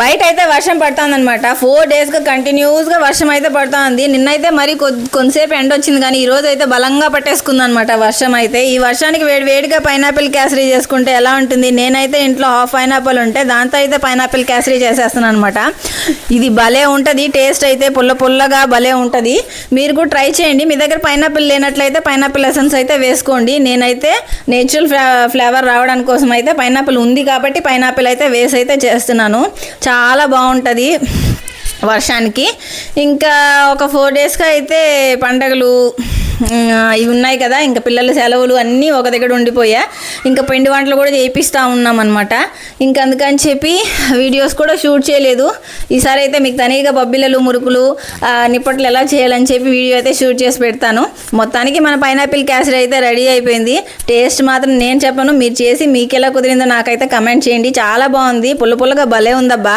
బయట అయితే వర్షం పడుతుందన్నమాట. ఫోర్ డేస్గా కంటిన్యూస్గా వర్షం అయితే పడుతుంది. నిన్నైతే మరి కొద్ది కొంతసేపు ఎండ వచ్చింది కానీ ఈ రోజు అయితే బలంగా పట్టేసుకుంది అనమాట వర్షం అయితే ఈ వర్షానికి వేడి వేడిగా పైనాపిల్ క్యాసరీ చేసుకుంటే ఎలా ఉంటుంది? నేనైతే ఇంట్లో హాఫ్ పైనాపిల్ ఉంటే దాంతో అయితే పైనాపిల్ క్యాసరీ చేసేస్తాను అనమాట ఇది భలే ఉంటుంది టేస్ట్ అయితే పుల్ల పుల్లగా భలే ఉంటుంది. మీరు కూడా ట్రై చేయండి. మీ దగ్గర పైనాపిల్ లేనట్లయితే పైనాపిల్ ఎసెన్స్ అయితే వేసుకోండి. నేనైతే నేచురల్ ఫ్లా ఫ్లేవర్ రావడానికి కోసం అయితే పైనాపిల్ ఉంది కాబట్టి పైనాపిల్ అయితే వేసి అయితే చేస్తున్నాను. చాలా బాగుంటుంది వర్షానికి. ఇంకా ఒక ఫోర్ డేస్గా అయితే పండగలు ఇవి ఉన్నాయి కదా ఇంకా పిల్లల సెలవులు అన్నీ ఒక దగ్గర ఉండిపోయా. ఇంకా పిండి వంటలు కూడా చేయిస్తూ ఉన్నాం అనమాట ఇంకా అందుకని చెప్పి వీడియోస్ కూడా షూట్ చేయలేదు. ఈసారి అయితే మీకు తనీగా బబ్బిలలు మురుకులు నిప్పట్లు ఎలా చేయాలని చెప్పి వీడియో అయితే షూట్ చేసి పెడతాను. మొత్తానికి మన పైనాపిల్ క్యాసరీ అయితే రెడీ అయిపోయింది. టేస్ట్ మాత్రం నేను చెప్పను మీరు చేసి మీకు ఎలా కుదిరిందో నాకైతే కమెంట్ చేయండి. చాలా బాగుంది పుల్ల పుల్లగా భలే ఉందబ్బా.